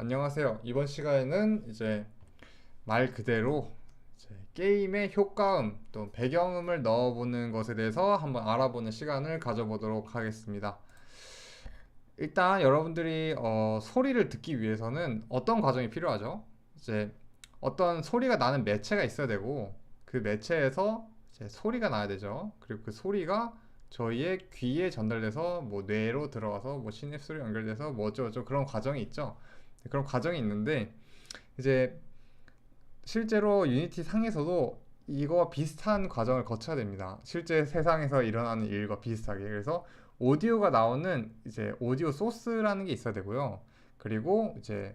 안녕하세요. 이번 시간에는 이제 말 그대로 이제 게임의 효과음 또 배경음을 넣어보는 것에 대해서 한번 알아보는 시간을 가져보도록 하겠습니다. 일단 여러분들이 어, 소리를 듣기 위해서는 어떤 과정이 필요하죠? 이제 어떤 소리가 나는 매체가 있어야 되고 그 매체에서 소리가 나야 되죠. 그리고 그 소리가 저희의 귀에 전달돼서 뭐 뇌로 들어가서 뭐 시냅스로 연결돼서 뭐 어쩌고저쩌고 그런 과정이 있죠. 그런 과정이 있는데 이제 실제로 유니티 상에서도 이거와 비슷한 과정을 거쳐야 됩니다. 실제 세상에서 일어나는 일과 비슷하게. 그래서 오디오가 나오는 이제 오디오 소스라는 게 있어야 되고요. 그리고 이제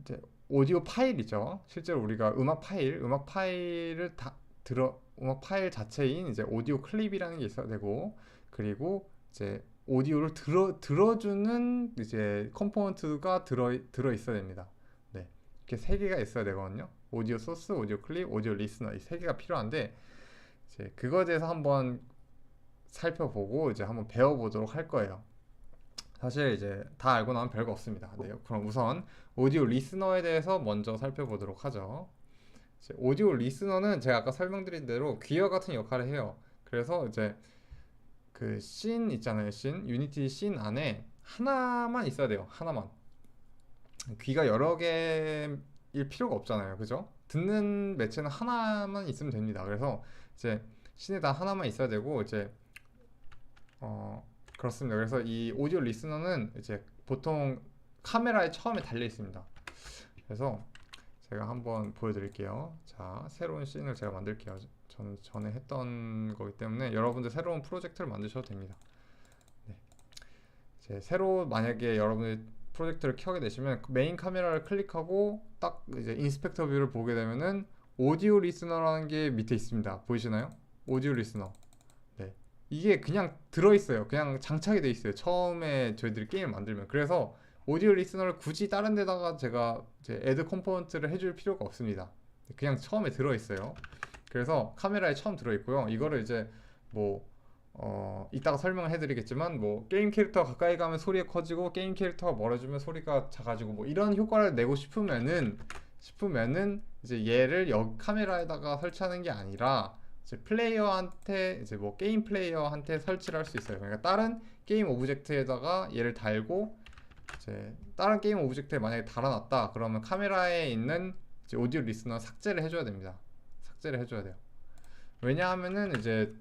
이제 오디오 파일이죠. 실제로 우리가 음악 파일, 음악 파일을 다 들어 음악 파일 자체인 이제 오디오 클립이라는 게 있어야 되고 그리고 이제 오디오를 들어 들어주는 이제 컴포넌트가 들어 들어 있어야 됩니다. 네, 이렇게 세 개가 있어야 되거든요. 오디오 소스, 오디오 클립, 오디오 리스너 이 세 개가 필요한데 이제 그거에 대해서 한번 살펴보고 이제 한번 배워보도록 할 거예요. 사실 이제 다 알고 나면 별거 없습니다. 네, 그럼 우선 오디오 리스너에 대해서 먼저 살펴보도록 하죠. 오디오 리스너는 제가 아까 설명드린 대로 귀와 같은 역할을 해요. 그래서 이제 그 씬 있잖아요. 씬 유니티 씬 안에 하나만 있어야 돼요. 하나만. 귀가 여러 개일 필요가 없잖아요. 그죠? 듣는 매체는 하나만 있으면 됩니다. 그래서 이제 씬에다 하나만 있어야 되고 이제 어 그렇습니다. 그래서 이 오디오 리스너는 이제 보통 카메라에 처음에 달려 있습니다. 그래서 제가 한번 보여드릴게요. 자, 새로운 씬을 제가 만들게요. 저는 전에 했던 거기 때문에 여러분들 새로운 프로젝트를 만드셔도 됩니다. 네. 이제 새로 만약에 여러분이 프로젝트를 켜게 되시면 메인 카메라를 클릭하고 딱 이제 인스펙터 뷰를 보게 되면은 오디오 리스너라는 게 밑에 있습니다. 보이시나요? 오디오 리스너. 네. 이게 그냥 들어 있어요. 그냥 장착이 돼 있어요. 처음에 저희들이 게임을 만들면. 그래서 오디오 리스너를 굳이 다른 데다가 제가 이제 애드 컴포넌트를 해줄 필요가 없습니다. 그냥 처음에 들어 있어요. 그래서 카메라에 처음 들어 있고요. 이거를 이제 뭐 어, 이따가 설명을 해드리겠지만 뭐 게임 캐릭터 가까이 가면 소리가 커지고 게임 캐릭터가 멀어지면 소리가 작아지고 뭐 이런 효과를 내고 싶으면은 싶으면은 이제 얘를 여 카메라에다가 설치하는 게 아니라 이제 플레이어한테 이제 뭐 게임 플레이어한테 설치를 할 수 있어요. 그러니까 다른 게임 오브젝트에다가 얘를 달고 이제 다른 게임 오브젝트에 만약에 달아놨다 그러면 카메라에 있는 오디오 리스너 삭제를 해줘야 됩니다. 삭제를 해줘야 돼요. 왜냐하면은 이제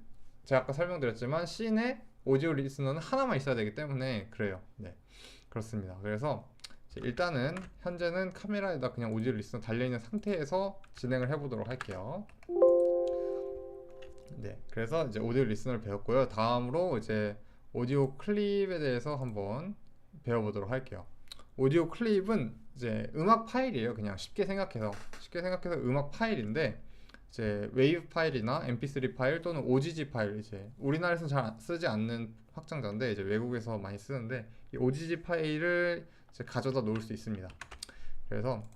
제가 아까 설명드렸지만 씬에 오디오 리스너는 하나만 있어야 되기 때문에 그래요. 네, 그렇습니다. 그래서 일단은 현재는 카메라에다 그냥 오디오 리스너 달려 있는 상태에서 진행을 해보도록 할게요. 네, 그래서 이제 오디오 리스너를 배웠고요. 다음으로 이제 오디오 클립에 대해서 한번 배워보도록 할게요. 오디오 클립은 이제 음악 파일이에요. 그냥 쉽게 생각해서 쉽게 생각해서 음악 파일인데 이제 웨이브 파일이나 mp3 파일 또는 OGG 파일 이제 우리나라에서 잘 쓰지 않는 확장자인데 이제 외국에서 많이 쓰는데 이 OGG 파일을 이제 가져다 놓을 수 있습니다. 그래서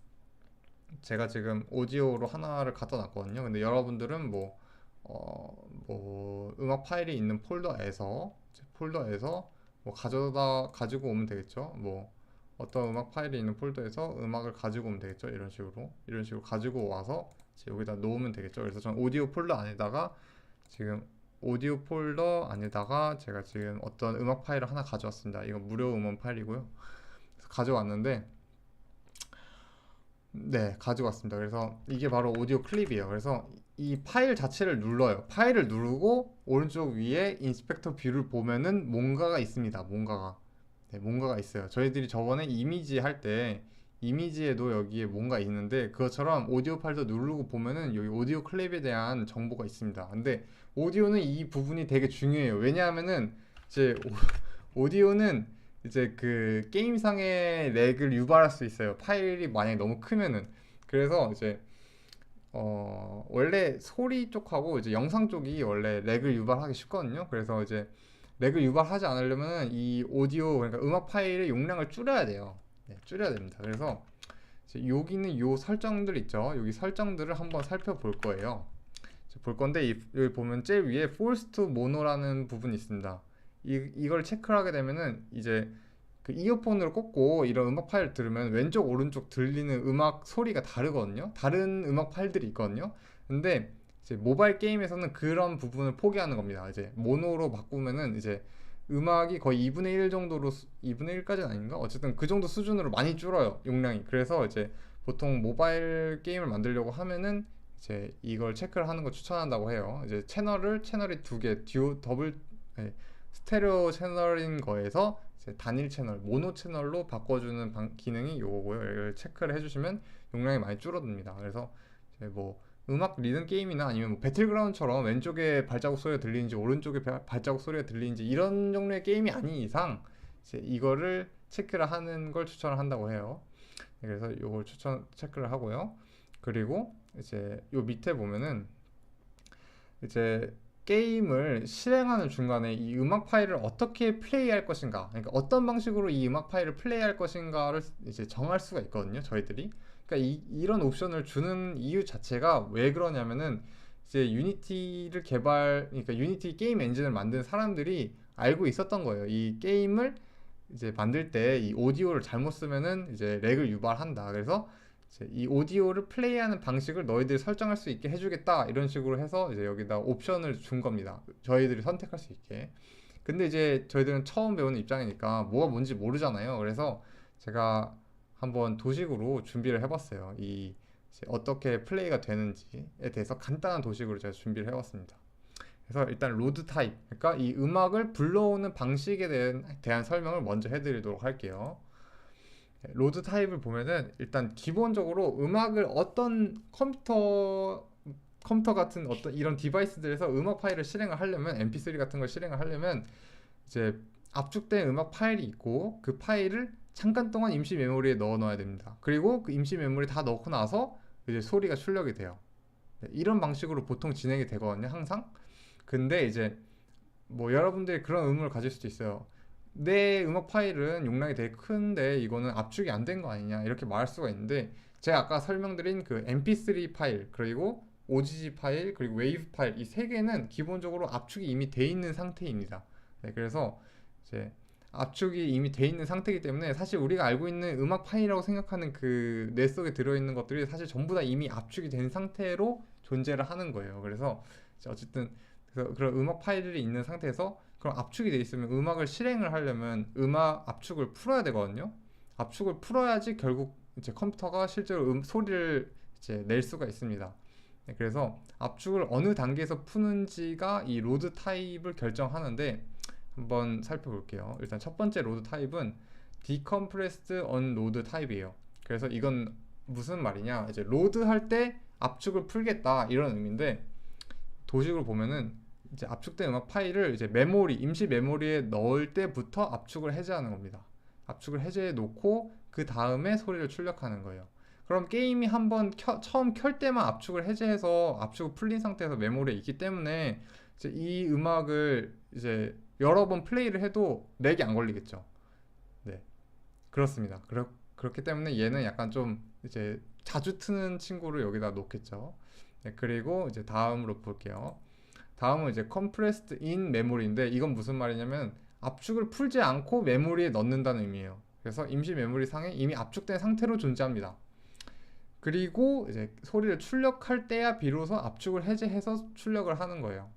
제가 지금 오디오로 하나를 갖다 놨거든요. 근데 여러분들은 뭐, 어, 뭐 음악 파일이 있는 폴더에서 폴더에서 뭐 가져다 가지고 오면 되겠죠. 뭐 어떤 음악 파일이 있는 폴더에서 음악을 가지고 오면 되겠죠. 이런 식으로 이런 식으로 가지고 와서 여기다 놓으면 되겠죠. 그래서 저는 오디오 폴더 안에다가 지금 오디오 폴더 안에다가 제가 지금 어떤 음악 파일을 하나 가져왔습니다. 이거 무료 음원 파일이고요. 가져왔는데 네 가져왔습니다. 그래서 이게 바로 오디오 클립이에요. 그래서 이 파일 자체를 눌러요. 파일을 누르고 오른쪽 위에 인스펙터 뷰를 보면은 뭔가가 있습니다. 뭔가가 네, 뭔가가 있어요. 저희들이 저번에 이미지 할 때 이미지에도 여기에 뭔가 있는데 그것처럼 오디오 파일도 누르고 보면은 여기 오디오 클립에 대한 정보가 있습니다. 근데 오디오는 이 부분이 되게 중요해요. 왜냐하면은 이제 오, 오디오는 이제 그 게임상의 렉을 유발할 수 있어요. 파일이 만약에 너무 크면은 그래서 이제 어 원래 소리 쪽하고 이제 영상 쪽이 원래 렉을 유발하기 쉽거든요. 그래서 이제 렉을 유발하지 않으려면 이 오디오 그러니까 음악 파일의 용량을 줄여야 돼요. 네, 줄여야 됩니다. 그래서 여기 있는 요 설정들 있죠. 여기 설정들을 한번 살펴볼 거예요. 볼 건데 이, 여기 보면 제일 위에 Force to Mono라는 부분이 있습니다. 이, 이걸 체크를 하게 되면은 이제 그 이어폰으로 꽂고 이런 음악 파일을 들으면 왼쪽 오른쪽 들리는 음악 소리가 다르거든요. 다른 음악 파일들이 있거든요. 근데 이제 모바일 게임에서는 그런 부분을 포기하는 겁니다. 이제 모노로 바꾸면은 이제 음악이 거의 2분의 1 정도로 2분의 1까지는 아닌가? 어쨌든 그 정도 수준으로 많이 줄어요. 용량이. 그래서 이제 보통 모바일 게임을 만들려고 하면은 이제 이걸 체크를 하는 거 추천한다고 해요. 이제 채널을 채널이 두 개, 듀오 더블 네, 스테레오 채널인 거에서 이제 단일 채널, 모노 채널로 바꿔주는 방, 기능이 요거고요. 이걸 체크를 해주시면 용량이 많이 줄어듭니다. 그래서 이제 뭐 음악 리듬 게임이나 아니면 뭐 배틀그라운드처럼 왼쪽에 발자국 소리가 들리는지 오른쪽에 발자국 소리가 들리는지 이런 종류의 게임이 아닌 이상 이거를 체크를 하는 걸 추천을 한다고 해요. 그래서 이걸 추천 체크를 하고요. 그리고 이제 요 밑에 보면은 이제 게임을 실행하는 중간에 이 음악 파일을 어떻게 플레이할 것인가, 그러니까 어떤 방식으로 이 음악 파일을 플레이할 것인가를 이제 정할 수가 있거든요, 저희들이. 그러니까 이, 이런 옵션을 주는 이유 자체가 왜 그러냐면은 이제 유니티를 개발, 그러니까 유니티 게임 엔진을 만든 사람들이 알고 있었던 거예요. 이 게임을 이제 만들 때 이 오디오를 잘못 쓰면은 이제 렉을 유발한다. 그래서 이 오디오를 플레이하는 방식을 너희들이 설정할 수 있게 해주겠다 이런 식으로 해서 이제 여기다 옵션을 준 겁니다. 저희들이 선택할 수 있게. 근데 이제 저희들은 처음 배우는 입장이니까 뭐가 뭔지 모르잖아요. 그래서 제가 한번 도식으로 준비를 해봤어요. 이 어떻게 플레이가 되는지에 대해서 간단한 도식으로 제가 준비를 해봤습니다. 그래서 일단 로드 타입, 그러니까 이 음악을 불러오는 방식에 대한, 대한 설명을 먼저 해드리도록 할게요. 로드 타입을 보면은 일단 기본적으로 음악을 어떤 컴퓨터 컴퓨터 같은 어떤 이런 디바이스들에서 음악 파일을 실행을 하려면 mp3 같은 걸 실행을 하려면 이제 압축된 음악 파일이 있고 그 파일을 잠깐 동안 임시 메모리에 넣어 넣어야 됩니다. 그리고 그 임시 메모리 다 넣고 나서 이제 소리가 출력이 돼요. 네, 이런 방식으로 보통 진행이 되거든요, 항상. 근데 이제 뭐 여러분들이 그런 의문을 가질 수도 있어요. 내 음악 파일은 용량이 되게 큰데 이거는 압축이 안 된 거 아니냐 이렇게 말할 수가 있는데 제가 아까 설명드린 그 mp3 파일 그리고 OGG 파일 그리고 웨이브 파일 이 세 개는 기본적으로 압축이 이미 돼 있는 상태입니다. 네, 그래서 이제 압축이 이미 돼 있는 상태이기 때문에 사실 우리가 알고 있는 음악 파일이라고 생각하는 그 뇌 속에 들어있는 것들이 사실 전부 다 이미 압축이 된 상태로 존재를 하는 거예요. 그래서 어쨌든 그래서 그런 음악 파일들이 있는 상태에서 그럼 압축이 돼 있으면 음악을 실행을 하려면 음악 압축을 풀어야 되거든요. 압축을 풀어야지 결국 이제 컴퓨터가 실제로 음, 소리를 이제 낼 수가 있습니다. 네, 그래서 압축을 어느 단계에서 푸는지가 이 로드 타입을 결정하는데 한번 살펴볼게요. 일단 첫 번째 로드 타입은 decompressed unload 타입이에요. 그래서 이건 무슨 말이냐? 이제 로드 할 때 압축을 풀겠다 이런 의미인데 도식으로 보면은 이제 압축된 음악 파일을 이제 메모리, 임시 메모리에 넣을 때부터 압축을 해제하는 겁니다. 압축을 해제해 놓고 그 다음에 소리를 출력하는 거예요. 그럼 게임이 한번 처음 켤 때만 압축을 해제해서 압축을 풀린 상태에서 메모리에 있기 때문에 이제 이 음악을 이제 여러 번 플레이를 해도 렉이 안 걸리겠죠. 네. 그렇습니다. 그렇, 그렇기 때문에 얘는 약간 좀 이제 자주 트는 친구를 여기다 놓겠죠. 네, 그리고 이제 다음으로 볼게요. 다음은 이제 compressed in memory인데 이건 무슨 말이냐면 압축을 풀지 않고 메모리에 넣는다는 의미예요. 그래서 임시 메모리 상에 이미 압축된 상태로 존재합니다. 그리고 이제 소리를 출력할 때야 비로소 압축을 해제해서 출력을 하는 거예요.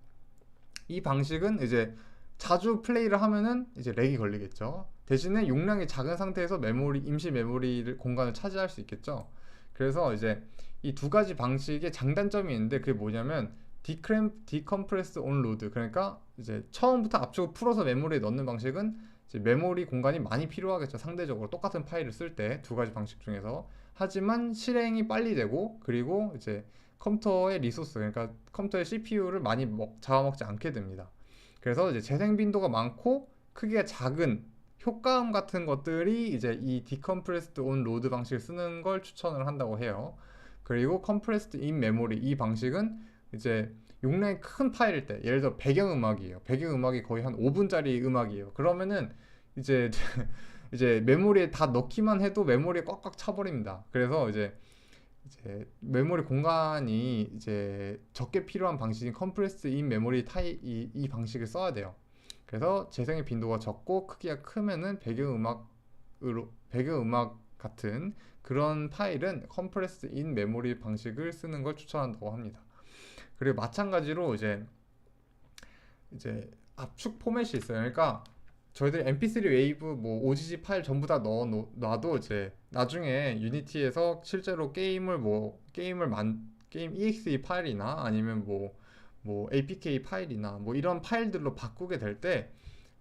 이 방식은 이제 자주 플레이를 하면은 이제 렉이 걸리겠죠. 대신에 용량이 작은 상태에서 메모리 임시 메모리 공간을 차지할 수 있겠죠. 그래서 이제 이 두 가지 방식의 장단점이 있는데 그게 뭐냐면 디크램 디컴프레스 온 로드 그러니까 이제 처음부터 압축을 풀어서 메모리에 넣는 방식은 메모리 공간이 많이 필요하겠죠 상대적으로 똑같은 파일을 쓸 때 두 가지 방식 중에서 하지만 실행이 빨리 되고 그리고 이제 컴퓨터의 리소스 그러니까 컴퓨터의 CPU를 많이 먹, 잡아먹지 않게 됩니다 그래서 이제 재생 빈도가 많고 크기가 작은 효과음 같은 것들이 이제 이 디컴프레스드 온 로드 방식을 쓰는 걸 추천을 한다고 해요 그리고 컴프레스드 인 메모리 이 방식은 이제 용량이 큰 파일일 때 예를 들어 배경음악이에요. 배경음악이 거의 한 5분짜리 음악이에요. 그러면은 이제 이제 메모리에 다 넣기만 해도 메모리에 꽉꽉 차버립니다. 그래서 이제 이제 메모리 공간이 이제 적게 필요한 방식인 컴프레스 인 메모리 타입 이, 이 방식을 써야 돼요. 그래서 재생의 빈도가 적고 크기가 크면은 배경음악 음악으로 배경 음악 같은 그런 파일은 컴프레스 인 메모리 방식을 쓰는 걸 추천한다고 합니다. 그리고 마찬가지로 이제 이제 압축 포맷이 있어요. 그러니까 저희들 MP3 웨이브 뭐 OGG 파일 전부 다 넣어 놓- 놔도 이제 나중에 유니티에서 실제로 게임을 뭐 게임을 만 게임 exe 파일이나 아니면 뭐뭐 apk 파일이나 뭐 이런 파일들로 바꾸게 될 때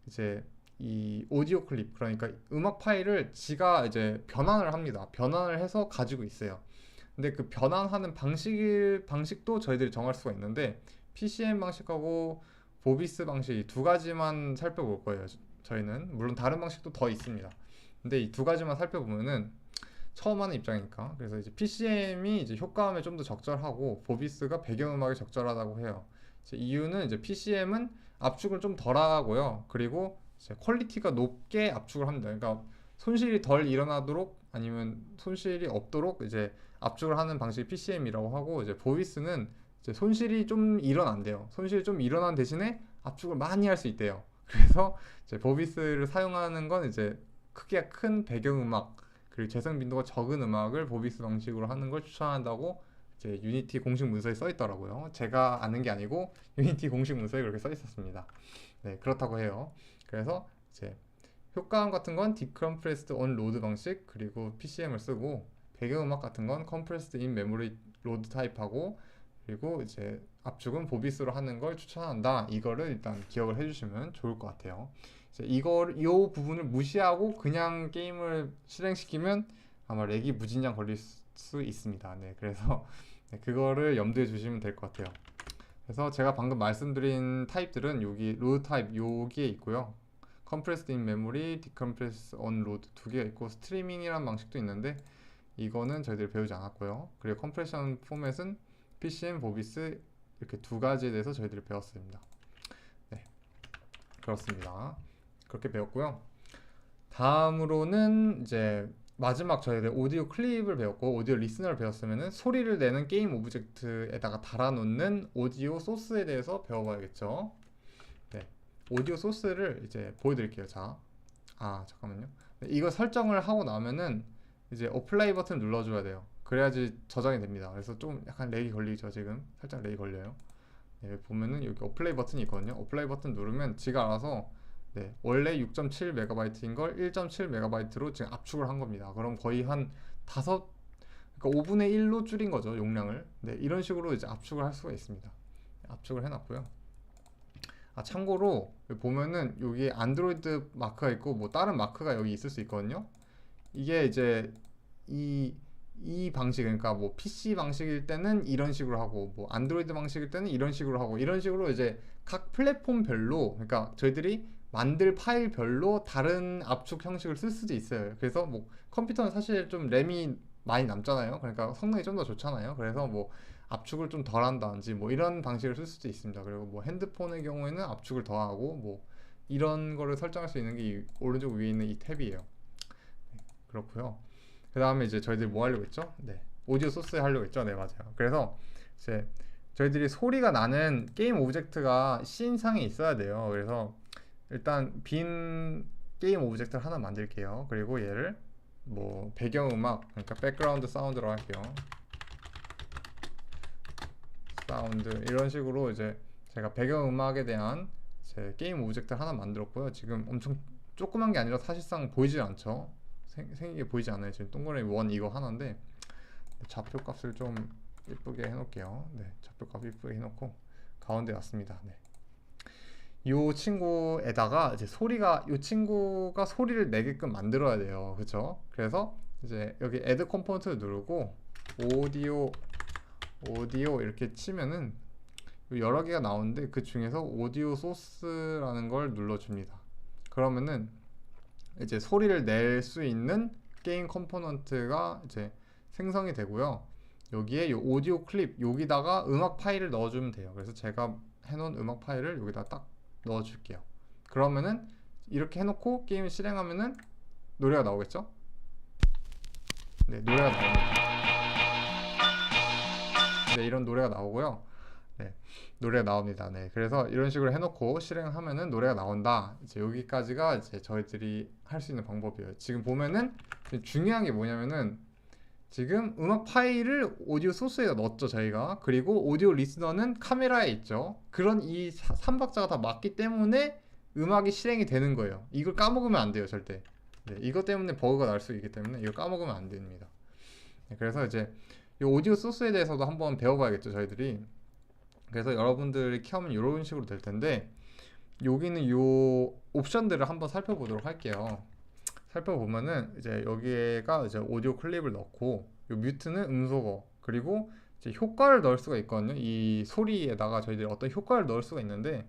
이제 이 오디오 클립 그러니까 음악 파일을 지가 이제 변환을 합니다. 변환을 해서 가지고 있어요. 근데 그 변환하는 방식 방식도 저희들이 정할 수가 있는데 PCM 방식하고 보비스 방식 이두 가지만 살펴볼 거예요. 저- 저희는 물론 다른 방식도 더 있습니다. 근데 이 두 가지만 살펴보면은 처음 하는 입장이니까 그래서 이제 PCM이 이제 효과음에 좀 더 적절하고 보비스가 배경음악에 적절하다고 해요. 이제 이유는 이제 PCM은 압축을 좀 덜하고요. 그리고 퀄리티가 높게 압축을 합니다. 그러니까 손실이 덜 일어나도록 아니면 손실이 없도록 이제 압축을 하는 방식이 PCM이라고 하고 이제 보이스는 이제 손실이 좀 일어난대요. 손실이 좀 일어난 대신에 압축을 많이 할 수 있대요. 그래서 이제 보비스를 사용하는 건 이제 크기가 큰 배경음악 그리고 재생 빈도가 적은 음악을 보비스 방식으로 하는 걸 추천한다고 이제 유니티 공식 문서에 써 있더라고요. 제가 아는 게 아니고 유니티 공식 문서에 그렇게 써 있었습니다. 네, 그렇다고 해요. 그래서 이제 효과음 같은 건 로드 방식 그리고 PCM을 쓰고 배경음악 같은 건 컴프레스드 인 메모리 로드 타입하고 그리고 이제 압축은 보비스로 하는 걸 추천한다. 이거를 일단 기억을 해주시면 좋을 것 같아요. 이걸 이 부분을 무시하고 그냥 게임을 실행시키면 아마 렉이 무진장 걸릴 수 있습니다. 네, 그래서 네, 그거를 염두에 주시면 될 것 같아요. 그래서 제가 방금 말씀드린 타입들은 여기 로드 타입 여기에 있고요. compressed in memory, decompressed on load 두 개가 있고 스트리밍이라는 방식도 있는데 이거는 저희들이 배우지 않았고요. 그리고 컴프레션 포맷은 PCM, 보비스 이렇게 두 가지에 대해서 저희들이 배웠습니다. 네, 그렇습니다. 그렇게 배웠고요. 다음으로는 이제 마지막 저희들 오디오 클립을 배웠고 오디오 리스너를 배웠으면은 소리를 내는 게임 오브젝트에다가 달아놓는 오디오 소스에 대해서 배워봐야겠죠. 네, 오디오 소스를 이제 보여드릴게요. 자, 아 잠깐만요. 네, 이거 설정을 하고 나면은 이제 어플라이 버튼 눌러줘야 돼요. 그래야지 저장이 됩니다. 그래서 좀 약간 렉이 걸리죠. 지금 살짝 렉이 걸려요. 네, 보면은 여기 어플라이 버튼이 있거든요. 어플라이 버튼 누르면 지가 알아서 네, 원래 6.7MB인 걸 1.7MB로 지금 압축을 한 겁니다. 그럼 거의 한 다섯, 그러니까 5분의 1로 줄인 거죠, 용량을. 네, 이런 식으로 이제 압축을 할 수가 있습니다. 압축을 해놨고요. 아, 참고로 보면은 여기 안드로이드 마크가 있고 뭐 다른 마크가 여기 있을 수 있거든요. 이게 이제 이, 이 방식, 그러니까 뭐 PC 방식일 때는 이런 식으로 하고 뭐 안드로이드 방식일 때는 이런 식으로 하고 이런 식으로 이제 각 플랫폼별로 그러니까 저희들이 만들 파일별로 다른 압축 형식을 쓸 수도 있어요. 그래서 뭐 컴퓨터는 사실 좀 램이 많이 남잖아요. 그러니까 성능이 좀 더 좋잖아요. 그래서 뭐 압축을 좀 덜 한다든지 뭐 이런 방식을 쓸 수도 있습니다. 그리고 뭐 핸드폰의 경우에는 압축을 더하고 뭐 이런 거를 설정할 수 있는 게이 오른쪽 위에 있는 이 탭이에요. 네, 그렇고요. 그 다음에 이제 저희들이 뭐 하려고 했죠? 네, 오디오 소스 하려고 했죠. 네, 맞아요. 그래서 이제 저희들이 소리가 나는 게임 오브젝트가 씬상에 있어야 돼요. 그래서 일단 빈 게임 오브젝트를 하나 만들게요. 그리고 얘를 뭐 배경음악 그러니까 백그라운드 사운드로 할게요. 사운드 이런 식으로 이제 제가 배경음악에 대한 제 게임 오브젝트를 하나 만들었고요. 지금 엄청 조그만 게 아니라 사실상 보이지 않죠. 생, 생기게 보이지 않아요. 지금 동그라미 원 이거 하나인데 좌표 값을 좀 예쁘게 해놓을게요. 네, 좌표 값 예쁘게 해놓고 가운데 왔습니다. 네. 요 친구에다가 이제 소리가 요 친구가 소리를 내게끔 만들어야 돼요. 그렇죠? 그래서 이제 여기 add 컴포넌트를 누르고 오디오 오디오 이렇게 치면은 여러 개가 나오는데 그 중에서 오디오 소스라는 걸 눌러줍니다. 그러면은 이제 소리를 낼 수 있는 게임 컴포넌트가 이제 생성이 되고요. 여기에 요 오디오 클립 여기다가 음악 파일을 넣어주면 돼요. 그래서 제가 해놓은 음악 파일을 여기다 딱 넣어줄게요. 그러면은 이렇게 해놓고 게임을 실행하면은 노래가 나오겠죠? 네, 노래가 나옵니다. 네, 이런 노래가 나오고요. 네, 노래가 나옵니다. 네, 그래서 이런 식으로 해놓고 실행하면은 노래가 나온다. 이제 여기까지가 이제 저희들이 할 수 있는 방법이에요. 지금 보면은 중요한 게 뭐냐면은 지금 음악 파일을 오디오 소스에다 넣었죠 저희가 그리고 오디오 리스너는 카메라에 있죠 그런 이 3박자가 다 맞기 때문에 음악이 실행이 되는 거예요 이걸 까먹으면 안 돼요 절대 네, 이것 때문에 버그가 날 수 있기 때문에 이걸 까먹으면 안 됩니다 네, 그래서 이제 이 오디오 소스에 대해서도 한번 배워봐야겠죠 저희들이 그래서 여러분들이 키우면 이런 식으로 될 텐데 여기는 요 옵션들을 한번 살펴보도록 할게요 살펴보면은 이제 여기에가 이제 오디오 클립을 넣고 요 뮤트는 음소거 그리고 이제 효과를 넣을 수가 있거든요. 이 소리에다가 저희들이 어떤 효과를 넣을 수가 있는데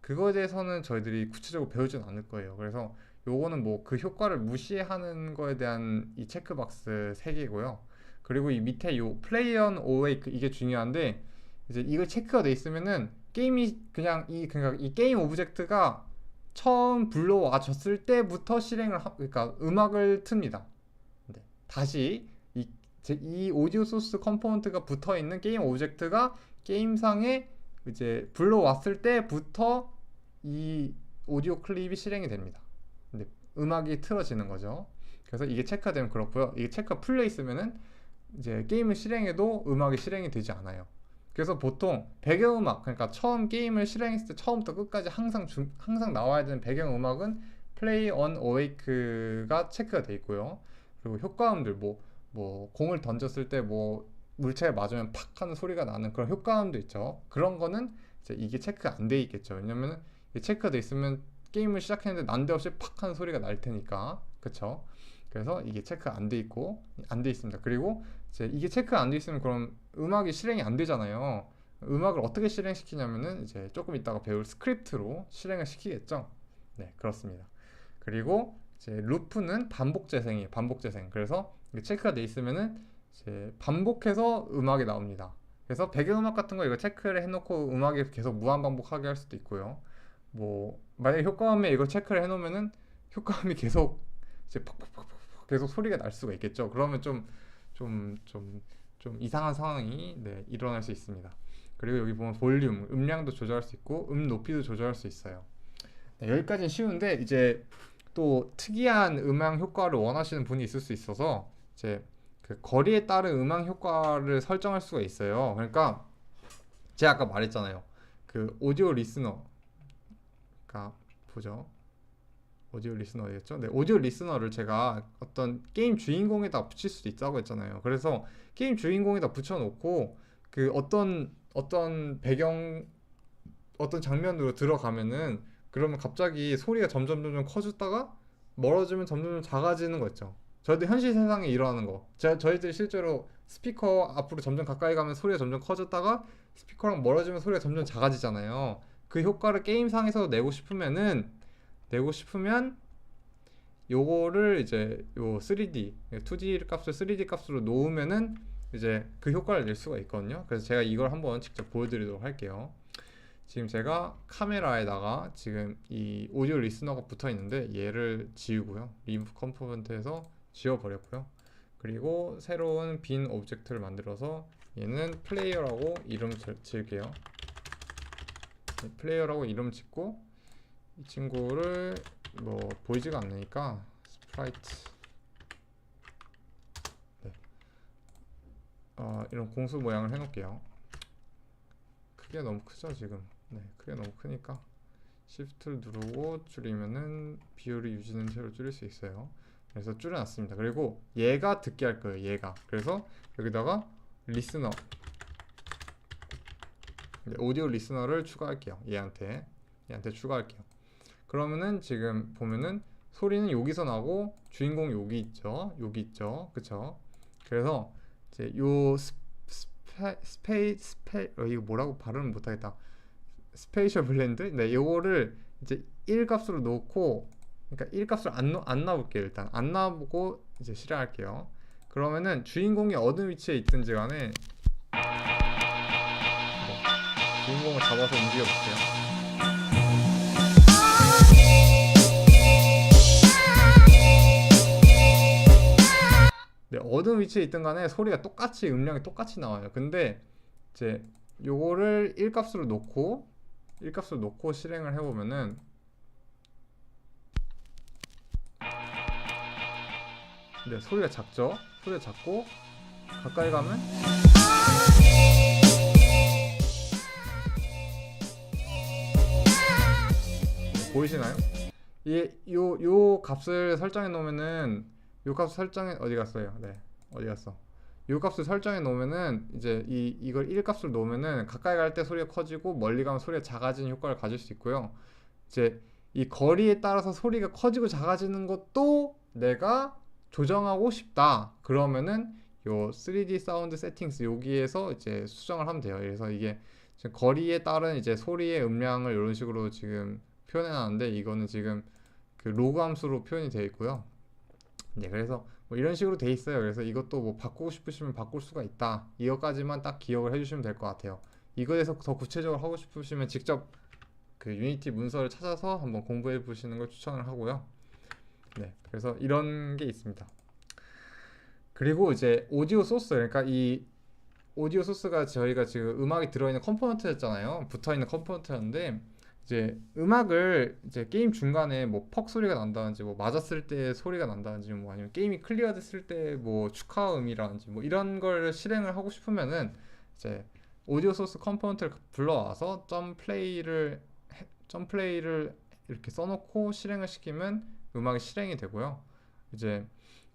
그거에 대해서는 저희들이 구체적으로 배우진 않을 거예요. 그래서 요거는 뭐 그 효과를 무시하는 거에 대한 이 체크박스 세 개고요. 그리고 이 밑에 요 플레이 언 오웨이크 이게 중요한데 이제 이걸 체크가 돼 있으면은 게임이 그냥 이 그러니까 이 게임 오브젝트가 처음 불러와줬을 때부터 실행을 하, 그러니까 음악을 틉니다. 네. 다시 이, 제, 이 오디오 소스 컴포넌트가 붙어 있는 게임 오브젝트가 게임상에 이제 불러왔을 때부터 이 오디오 클립이 실행이 됩니다. 네. 음악이 틀어지는 거죠. 그래서 이게 체크가 되면 그렇고요. 이게 체크가 풀려 있으면은 이제 게임을 실행해도 음악이 실행이 되지 않아요. 그래서 보통 배경음악 그러니까 처음 게임을 실행했을 때 처음부터 끝까지 항상 주, 항상 나와야 되는 배경음악은 Play on Awake가 체크가 돼 있고요. 그리고 효과음들 뭐뭐 공을 던졌을 때 뭐 물체에 맞으면 팍 하는 소리가 나는 그런 효과음도 있죠. 그런 거는 이제 이게 체크가 안 돼 있겠죠. 왜냐면은 이게 체크가 돼 있으면 게임을 시작했는데 난데없이 팍 하는 소리가 날 테니까 그쵸? 그래서 이게 체크 안 돼 있고 안 돼 있습니다. 그리고 이제 이게 체크 안 돼 있으면 그럼 음악이 실행이 안 되잖아요. 음악을 어떻게 실행시키냐면은 이제 조금 이따가 배울 스크립트로 실행을 시키겠죠. 네, 그렇습니다. 그리고 이제 루프는 반복 재생이에요. 반복 재생. 그래서 체크가 돼 있으면은 이제 반복해서 음악이 나옵니다. 그래서 배경음악 같은 거 이거 체크를 해놓고 음악이 계속 무한 반복하게 할 수도 있고요. 뭐 만약에 효과음에 이거 체크를 해놓으면은 효과음이 계속 이제 퍽퍽퍽퍽 계속 소리가 날 수가 있겠죠. 그러면 좀 좀 좀 좀 이상한 상황이 네, 일어날 수 있습니다. 그리고 여기 보면 볼륨, 음량도 조절할 수 있고 음 높이도 조절할 수 있어요. 네, 여기까지는 쉬운데 이제 또 특이한 음향 효과를 원하시는 분이 있을 수 있어서 이제 그 거리에 따른 음향 효과를 설정할 수가 있어요. 그러니까 제가 아까 말했잖아요. 그 오디오 리스너가 보죠. 오디오 리스너겠죠? 네, 오디오 리스너를 제가 어떤 게임 주인공에다 붙일 수도 있다고 했잖아요. 그래서 게임 주인공에다 붙여놓고 그 어떤 어떤 배경 어떤 장면으로 들어가면은 그러면 갑자기 소리가 점점 점점 커졌다가 멀어지면 점점 작아지는 거 있죠. 저희도 현실 세상에 일어나는 거. 저, 저희들이 실제로 스피커 앞으로 점점 가까이 가면 소리가 점점 커졌다가 스피커랑 멀어지면 소리가 점점 작아지잖아요. 그 효과를 게임상에서 내고 싶으면은 내고 싶으면 요거를 이제 요 3D, 2D 값을 3D 값으로 놓으면은 이제 그 효과를 낼 수가 있거든요. 그래서 제가 이걸 한번 직접 보여드리도록 할게요. 지금 제가 카메라에다가 지금 이 오디오 리스너가 붙어 있는데 얘를 지우고요. 리무브 컴포넌트에서 지워버렸고요. 그리고 새로운 빈 오브젝트를 만들어서 얘는 플레이어라고 이름 지을게요. 네, 플레이어라고 이름 짓고 이 친구를 뭐 보이지가 않으니까 스프라이트 네. 어, 이런 공수 모양을 해놓을게요. 크게 너무 크죠 지금? 네, 크게 너무 크니까 Shift를 누르고 줄이면은 비율이 유지된 채로 줄일 수 있어요. 그래서 줄여놨습니다. 그리고 얘가 듣게 할 거예요. 얘가. 그래서 여기다가 리스너 네, 오디오 리스너를 추가할게요. 얘한테 얘한테 추가할게요. 그러면은 지금 보면은 소리는 여기서 나고 주인공 여기 있죠. 여기 있죠. 그쵸? 그래서 이제 요 스페 스페 스페 어, 이거 뭐라고 발음을 못하겠다. 스페이셜 블렌드? 네, 요거를 이제 1 값으로 놓고 그러니까 1 값을 안, 넣- 안 놔볼게요 일단 안 놔보고 이제 실행할게요 그러면은 주인공이 어느 위치에 있든지 간에 네, 주인공을 잡아서 움직여 볼게요 네, 어느 위치에 있든 간에 소리가 똑같이 음량이 똑같이 나와요 근데 이제 요거를 1값으로 놓고 1값으로 놓고 실행을 해보면은 네, 소리가 작죠? 소리가 작고 가까이 가면 보이시나요? 이 요 요 값을 설정해 놓으면은 요 값 설정해 어디 갔어요? 네. 어디 갔어? 요 값을 설정해 놓으면은 이제 이 이걸 1 값을 놓으면은 가까이 갈 때 소리가 커지고 멀리 가면 소리가 작아지는 효과를 가질 수 있고요. 이제 이 거리에 따라서 소리가 커지고 작아지는 것도 내가 조정하고 싶다. 그러면은 요 3D 사운드 세팅스 여기에서 이제 수정을 하면 돼요. 그래서 이게 거리에 따른 이제 소리의 음량을 이런 식으로 지금 표현해 놨는데 이거는 지금 그 로그 함수로 표현이 되어 있고요. 네, 그래서 뭐 이런 식으로 돼 있어요. 그래서 이것도 뭐 바꾸고 싶으시면 바꿀 수가 있다. 이것까지만 딱 기억을 해주시면 될 것 같아요. 이거에서 더 구체적으로 하고 싶으시면 직접 그 유니티 문서를 찾아서 한번 공부해 보시는 걸 추천을 하고요. 네, 그래서 이런 게 있습니다. 그리고 이제 오디오 소스, 그러니까 이 오디오 소스가 저희가 지금 음악이 들어있는 컴포넌트였잖아요. 붙어 있는 컴포넌트였는데 이제 음악을 이제 게임 중간에 뭐 퍽 소리가 난다든지 뭐 맞았을 때 소리가 난다든지 뭐 아니면 게임이 클리어 됐을 때 뭐 축하음이라든지 뭐 이런 걸 실행을 하고 싶으면은 이제 오디오 소스 컴포넌트를 불러와서 점 플레이를 해- 점 플레이를 이렇게 써놓고 실행을 시키면 음악이 실행이 되고요. 이제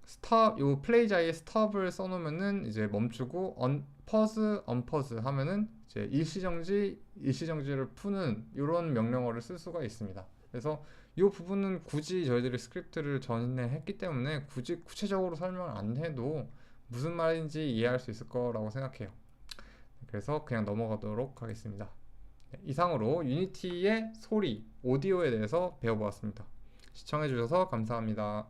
스탑 요 플레이 자리에 스탑을 써놓으면은 이제 멈추고 언 퍼즈 언퍼즈 하면은 이제 일시정지 일시정지를 푸는 이런 명령어를 쓸 수가 있습니다. 그래서 이 부분은 굳이 저희들이 스크립트를 전했기 때문에 굳이 구체적으로 설명을 안 해도 무슨 말인지 이해할 수 있을 거라고 생각해요. 그래서 그냥 넘어가도록 하겠습니다. 네, 이상으로 유니티의 소리, 오디오에 대해서 배워보았습니다. 시청해주셔서 감사합니다.